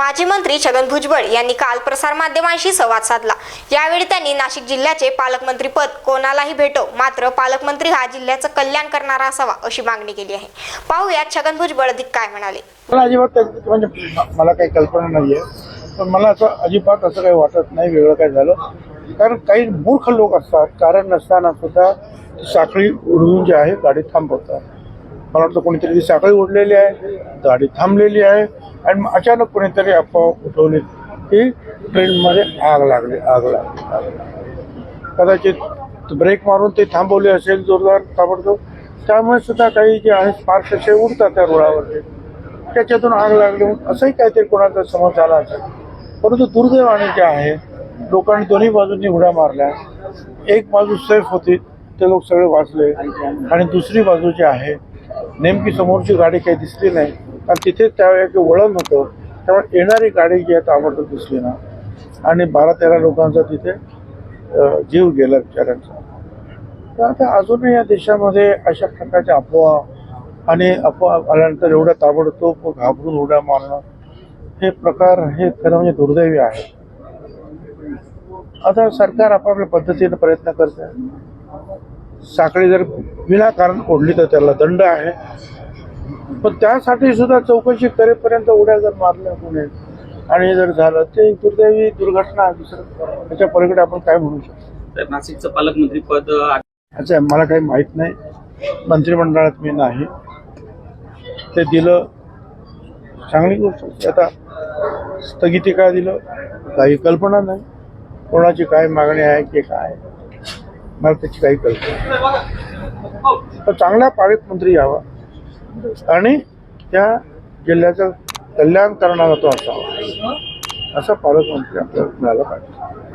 माजी मंत्री छगन भुजबळ यांनी काल प्रसारमाध्यमांशी संवाद साधला. यावेळी त्यांनी नाशिक जिल्ह्याचे पालकमंत्री पद कोणालाही भेटो मात्र पालकमंत्री हा जिल्ह्याचं कल्याण करणारा असावा अशी मागणी केली आहे. पाहूयात छगन भुजबळ अधिक काय म्हणाले. मला अजिबात म्हणजे मला काही कल्पना नाही आहे पण मला असं अजिबात असं काही वाटत नाही वेगळं काय झालं. कारण काही मूर्ख लोक असतात. कारण नसताना सुद्धा साखळी उडवून जे आहे गाडी थांबवतात. मला वाटतं कोणीतरी ती साखळी उडलेली आहे गाडी थांबलेली आहे आणि मग अचानक कोणीतरी अफवा उठवली. की ट्रेनमध्ये आग लागली आग लागली आग कदाचित ब्रेक मारून ते थांबवले असेल जोरदार ताबडतोब. त्यामुळे सुद्धा काही जे आहे स्पार्क असे उडतात त्या रुळावरती. त्याच्यातून आग लागली म्हणून असंही काहीतरी कोणाचा समज झाला असेल. परंतु दुर्दैवाने जे आहे लोकांनी दोन्ही बाजूंनी उड्या मारल्या. एक बाजू सेफ होती ते लोक सगळे वाचले. आणि दुसरी बाजू जी आहे नेमकी समोरची गाडी काही दिसली नाही. कारण तिथे त्यावेळी वळण होतं. त्यामुळे येणारी गाडी जी आहे ताबडतोब दिसली ना. आणि बारा तेरा लोकांचा तिथे जीव गेला बिचाऱ्यांचा. तर आता अजूनही या देशामध्ये अशा प्रकारच्या अफवा आणि अफवा आल्यानंतर एवढ्या ताबडतोब घाबरून उड्या मारणं हे प्रकार हे खरं म्हणजे दुर्दैवी आहे. आता सरकार आपापल्या पद्धतीने प्रयत्न करते. साखळी जर विनाकारण ओढली तर त्याला दंड आहे. पण त्यासाठी सुद्धा चौकशी करेपर्यंत उड्या जर मारल्या कोणी आणि जर झालं ते दुर्दैवी दुर्घटना आहे दुसरं. त्याच्या पलीकडे आपण काय म्हणू शकतो? नाशिकचं पालकमंत्री पद अच्छा मला काही माहीत नाही. मंत्रिमंडळात मी नाही. ते दिलं. चांगली गोष्ट. आता स्थगिती काय दिलं? काही कल्पना नाही. कोणाची काय मागणी आहे की काय? मला त्याची काही कल्पना तर चांगला पालकमंत्री यावा. आणि त्या जिल्ह्याचं कल्याण करणारा तो असावा. असं पालकमंत्री आपल्याला मिळालं पाहिजे.